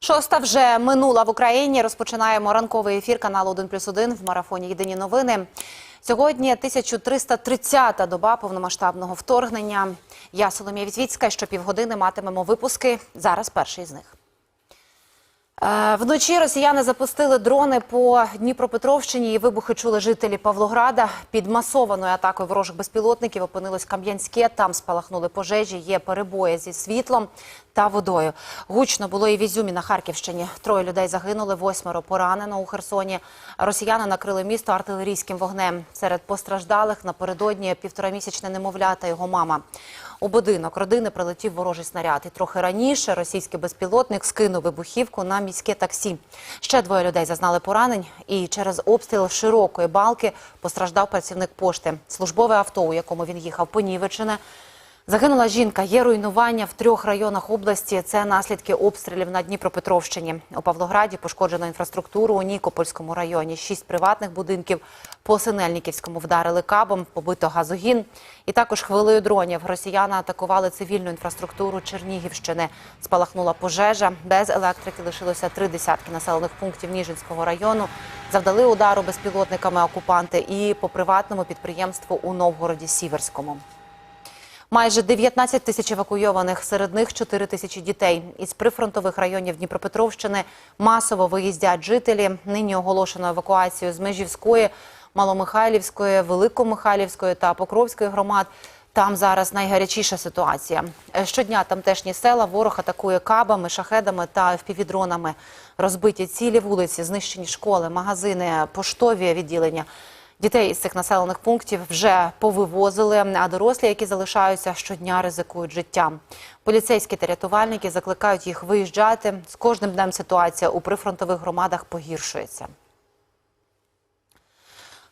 Шоста вже минула в Україні. Розпочинаємо ранковий ефір каналу 1 плюс 1 в марафоні Єдині новини. Сьогодні 1330-та доба повномасштабного вторгнення. Я Соломія Вітвіцька. Щопівгодини матимемо випуски. Зараз перший з них. Е, Вночі росіяни запустили дрони по Дніпропетровщині. і Вибухи чули жителі Павлограда. Під масованою атакою ворожих безпілотників опинилось Кам'янське. Там спалахнули пожежі. Є перебої зі світлом та водою. Гучно було і в Ізюмі на Харківщині. Троє людей загинули, восьмеро поранено у Херсоні. Росіяни накрили місто артилерійським вогнем. Серед постраждалих напередодні півторамісячне немовля та його мама. У будинок родини прилетів ворожий снаряд. І трохи раніше російський безпілотник скинув вибухівку на міське таксі. Ще двоє людей зазнали поранень. І через обстріл широкої балки постраждав працівник пошти. Службове авто, у якому він їхав, понівечене. Загинула жінка. Є руйнування в трьох районах області. Це наслідки обстрілів на Дніпропетровщині. У Павлограді пошкоджено інфраструктуру у Нікопольському районі. Шість приватних будинків по Синельниківському вдарили кабом, побито газогін. І також хвилею дронів росіяни атакували цивільну інфраструктуру Чернігівщини. Спалахнула пожежа. Без електрики лишилося три десятки населених пунктів Ніжинського району. Завдали удару безпілотниками окупанти і по приватному підприємству у Новгороді Сіверському. Майже 19 тисяч евакуйованих, серед них 4 тисячі дітей. Із прифронтових районів Дніпропетровщини масово виїздять жителі. Нині оголошено евакуацію з Межівської, Маломихайлівської, Великомихайлівської та Покровської громад. Там зараз найгарячіша ситуація. Щодня тамтешні села ворог атакує кабами, шахедами та впівдронами. Розбиті цілі вулиці, знищені школи, магазини, поштові відділення. Дітей із цих населених пунктів вже повивозили, а дорослі, які залишаються, щодня ризикують життям. Поліцейські та рятувальники закликають їх виїжджати. З кожним днем ситуація у прифронтових громадах погіршується.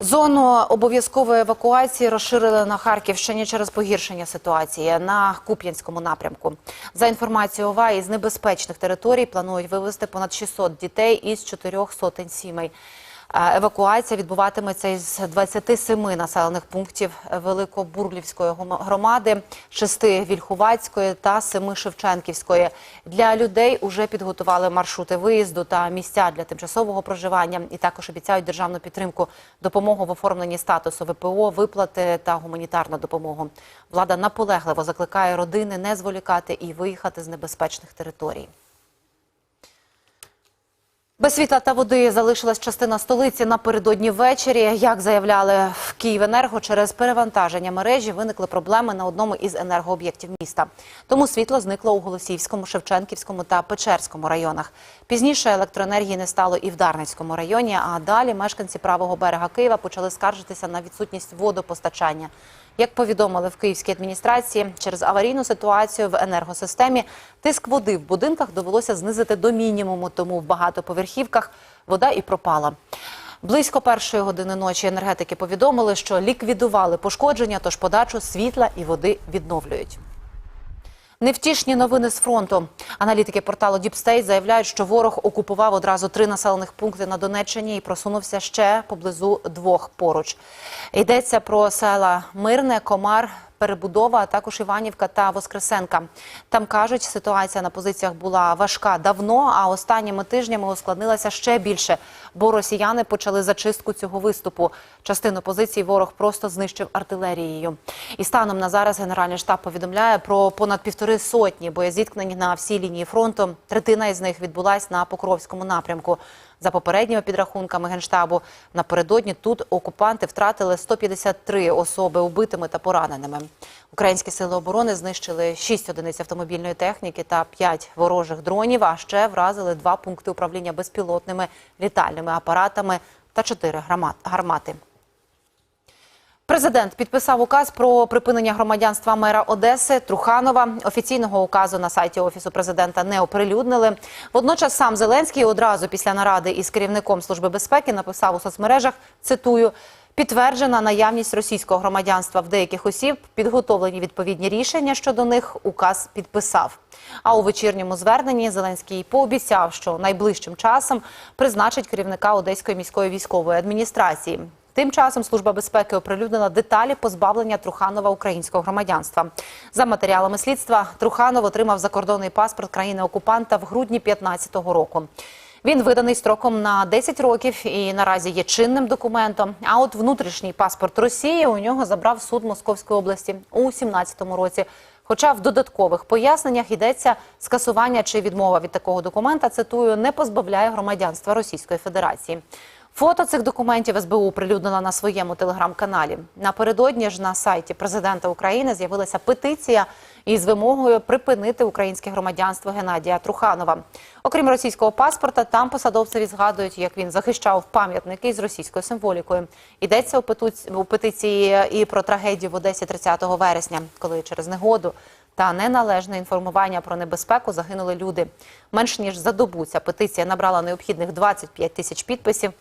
Зону обов'язкової евакуації розширили на Харківщині через погіршення ситуації на Куп'янському напрямку. За інформацією ОВА, із небезпечних територій планують вивезти понад 600 дітей із чотирьох сотень сімей. Евакуація відбуватиметься із 27 населених пунктів Великобурлівської громади, 6 Вільхувацької та 7 Шевченківської. Для людей уже підготували маршрути виїзду та місця для тимчасового проживання. І також обіцяють державну підтримку, допомогу в оформленні статусу ВПО, виплати та гуманітарну допомогу. Влада наполегливо закликає родини не зволікати і виїхати з небезпечних територій. Без світла та води залишилась частина столиці напередодні ввечері. Як заявляли в Київенерго, через перевантаження мережі виникли проблеми на одному із енергооб'єктів міста. Тому світло зникло у Голосіївському, Шевченківському та Печерському районах. Пізніше електроенергії не стало і в Дарницькому районі. А далі мешканці правого берега Києва почали скаржитися на відсутність водопостачання. Як повідомили в київській адміністрації, через аварійну ситуацію в енергосистемі тиск води в будинках довелося знизити до мінімуму, тому в багатоповерхівках вода і пропала. Близько першої години ночі енергетики повідомили, що ліквідували пошкодження, тож подачу світла і води відновлюють. Невтішні новини з фронту. Аналітики порталу Діпстей заявляють, що ворог окупував одразу три населених пункти на Донеччині і просунувся ще поблизу двох поруч. Йдеться про села Мирне, Комар, Перебудова, а також Іванівка та Воскресенка. Там кажуть, ситуація на позиціях була важка давно, а останніми тижнями ускладнилася ще більше, бо росіяни почали зачистку цього виступу. Частину позицій ворог просто знищив артилерією. І станом на зараз Генеральний штаб повідомляє про понад півтори сотні боєзіткнень на всій лінії фронту. Третина із них відбулась на Покровському напрямку. За попередніми підрахунками генштабу, напередодні тут окупанти втратили 153 особи убитими та пораненими. Українські сили оборони знищили 6 одиниць автомобільної техніки та 5 ворожих дронів, а ще вразили два пункти управління безпілотними літальними апаратами та 4 гармати. Президент підписав указ про припинення громадянства мера Одеси Труханова. Офіційного указу на сайті офісу президента не оприлюднили. Водночас сам Зеленський одразу після наради із керівником служби безпеки написав у соцмережах. Цитую. Підтверджена наявність російського громадянства в деяких осіб, підготовлені відповідні рішення щодо них. Указ підписав. А у вечірньому зверненні Зеленський пообіцяв, що найближчим часом призначить керівника Одеської міської військової адміністрації. Тим часом Служба безпеки оприлюднила деталі позбавлення Труханова українського громадянства. За матеріалами слідства Труханов отримав закордонний паспорт країни-окупанта в грудні 2015 року. Він виданий строком на 10 років і наразі є чинним документом. А от внутрішній паспорт Росії у нього забрав суд Московської області у 2017 році. Хоча в додаткових поясненнях йдеться скасування чи відмова від такого документа, цитую, не позбавляє громадянства Російської Федерації. Фото цих документів СБУ оприлюднила на своєму телеграм-каналі. Напередодні ж на сайті президента України з'явилася петиція із вимогою припинити українське громадянство Геннадія Труханова. Окрім російського паспорта, там посадовцеві згадують, як він захищав пам'ятники з російською символікою. Йдеться у петиції і про трагедію в Одесі 30 вересня, коли через негоду та неналежне інформування про небезпеку загинули люди. Менш ніж за добу ця петиція набрала необхідних 25 тисяч підписів.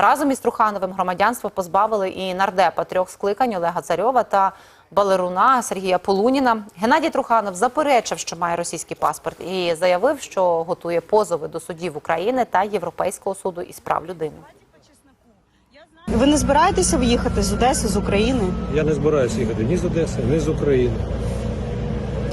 Разом із Трухановим громадянство позбавили і нардепа трьох скликань Олега Царьова та балеруна Сергія Полуніна. Геннадій Труханов заперечив, що має російський паспорт, і заявив, що готує позови до судів України та Європейського суду із прав людини. Ви не збираєтеся виїхати з Одеси, з України, Я не збираюся їхати ні з Одеси, ні з України.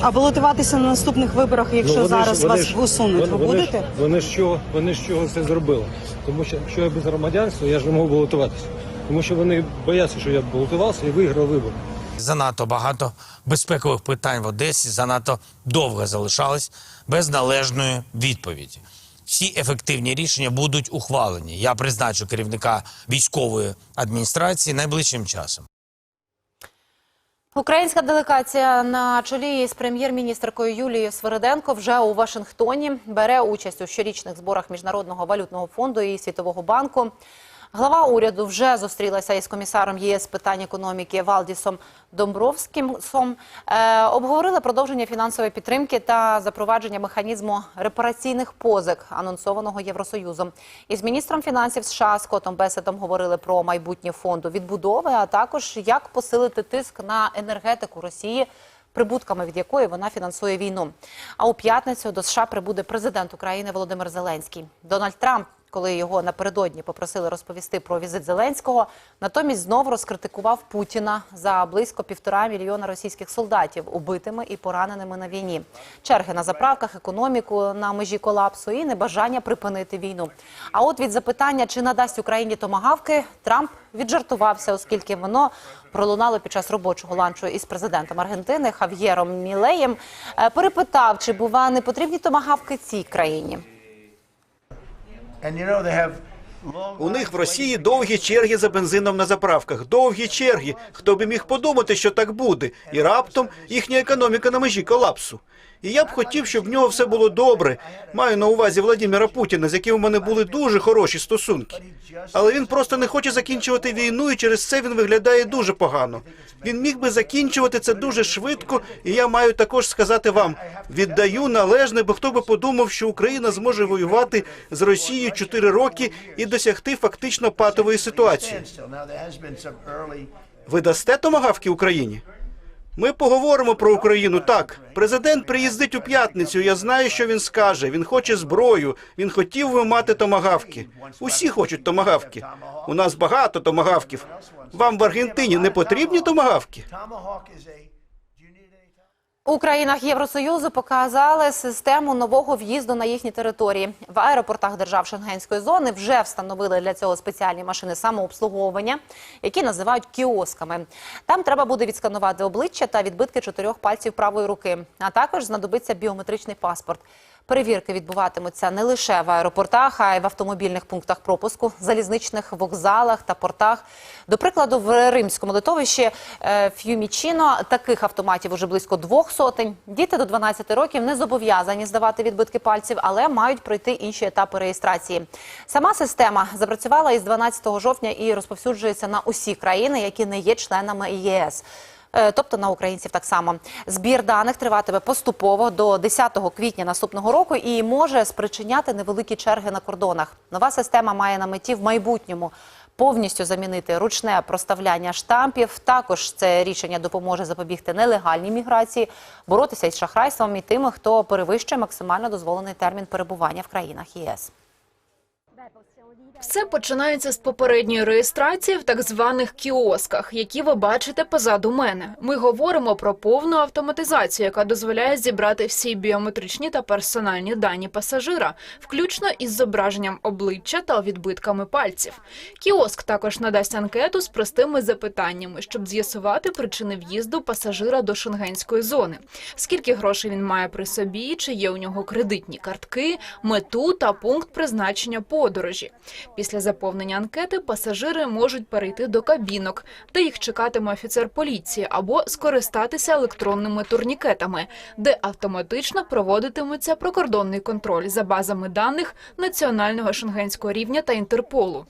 А балотуватися на наступних виборах, якщо Ну, вони зараз ж- вони вас ж- усунуть, ви вони- вони ж- будете? Вони ж чого, вони ж чого це зробили? Тому що якщо я без громадянства, я ж не можу балотуватися. Тому що вони бояться, що я балотувався і виграв вибори. Занадто багато безпекових питань в Одесі занадто довго залишались без належної відповіді. Всі ефективні рішення будуть ухвалені. Я призначу керівника військової адміністрації найближчим часом. Українська делегація на чолі з прем'єр-міністркою Юлією Свириденко вже у Вашингтоні бере участь у щорічних зборах Міжнародного валютного фонду і Світового банку. Глава уряду вже зустрілася із комісаром ЄС питань економіки Валдісом Домбровським. Е, обговорили продовження фінансової підтримки та запровадження механізму репараційних позик, анонсованого Євросоюзом. Із міністром фінансів США Скотом Бесетом говорили про майбутнє фонду відбудови, а також як посилити тиск на енергетику Росії. Прибутками від якої вона фінансує війну. А у п'ятницю до США прибуде президент України Володимир Зеленський. Дональд Трамп, коли його напередодні попросили розповісти про візит Зеленського, натомість знов розкритикував Путіна за близько півтора мільйона російських солдатів, убитими і пораненими на війні. Черги на заправках, економіку на межі колапсу і небажання припинити війну. А от від запитання, чи надасть Україні томагавки, Трамп віджартувався, оскільки воно пролунало під час робочого ланчу із президентом Аргентини Хав'єром Мілеєм. Е, Перепитав, чи бува не потрібні томагавки цій країні. And you know they have У них в Росії довгі черги за бензином на заправках. Довгі черги. Хто би міг подумати, що так буде? І раптом їхня економіка на межі колапсу. І я б хотів, щоб в нього все було добре. Маю на увазі Владимира Путіна, з яким у мене були дуже хороші стосунки. Але він просто не хоче закінчувати війну, і через це він виглядає дуже погано. Він міг би закінчувати це дуже швидко, і я маю також сказати вам: віддаю належне, бо хто би подумав, що Україна зможе воювати з Росією 4 роки і досягти фактично патової ситуації. Ви дасте томагавки Україні? Ми поговоримо про Україну. Так, президент приїздить у п'ятницю. Я знаю, що він скаже. Він хоче зброю. Він хотів би мати томагавки. Усі хочуть томагавки. У нас багато томагавків. Вам в Аргентині не потрібні томагавки? У країнах Євросоюзу показали систему нового в'їзду на їхні території. В аеропортах держав Шенгенської зони вже встановили для цього спеціальні машини самообслуговування, які називають кіосками. Там треба буде відсканувати обличчя та відбитки чотирьох пальців правої руки. А також знадобиться біометричний паспорт. Перевірки відбуватимуться не лише в аеропортах, а й в автомобільних пунктах пропуску, залізничних вокзалах та портах. До прикладу, в римському литовищі е, Ф'юмічіно таких автоматів уже близько двох сотень. Діти до 12 років не зобов'язані здавати відбитки пальців, але мають пройти інші етапи реєстрації. Сама система запрацювала із 12 жовтня і розповсюджується на усі країни, які не є членами ЄС. Е, Тобто на українців так само збір даних триватиме поступово до 10 квітня наступного року і може спричиняти невеликі черги на кордонах. Нова система має на меті в майбутньому повністю замінити ручне проставляння штампів. Також це рішення допоможе запобігти нелегальній міграції, боротися із шахрайством і тими, хто перевищує максимально дозволений термін перебування в країнах ЄС. Все починається з попередньої реєстрації в так званих кіосках, які ви бачите позаду мене. Ми говоримо про повну автоматизацію, яка дозволяє зібрати всі біометричні та персональні дані пасажира, включно із зображенням обличчя та відбитками пальців. Кіоск також надасть анкету з простими запитаннями, щоб з'ясувати причини в'їзду пасажира до шенгенської зони. Скільки грошей він має при собі, чи є у нього кредитні картки, мету та пункт призначення подорожі. Після заповнення анкети пасажири можуть перейти до кабінок, де їх чекатиме офіцер поліції, або скористатися електронними турнікетами, де автоматично проводитиметься прикордонний контроль за базами даних національного шенгенського рівня та Інтерполу.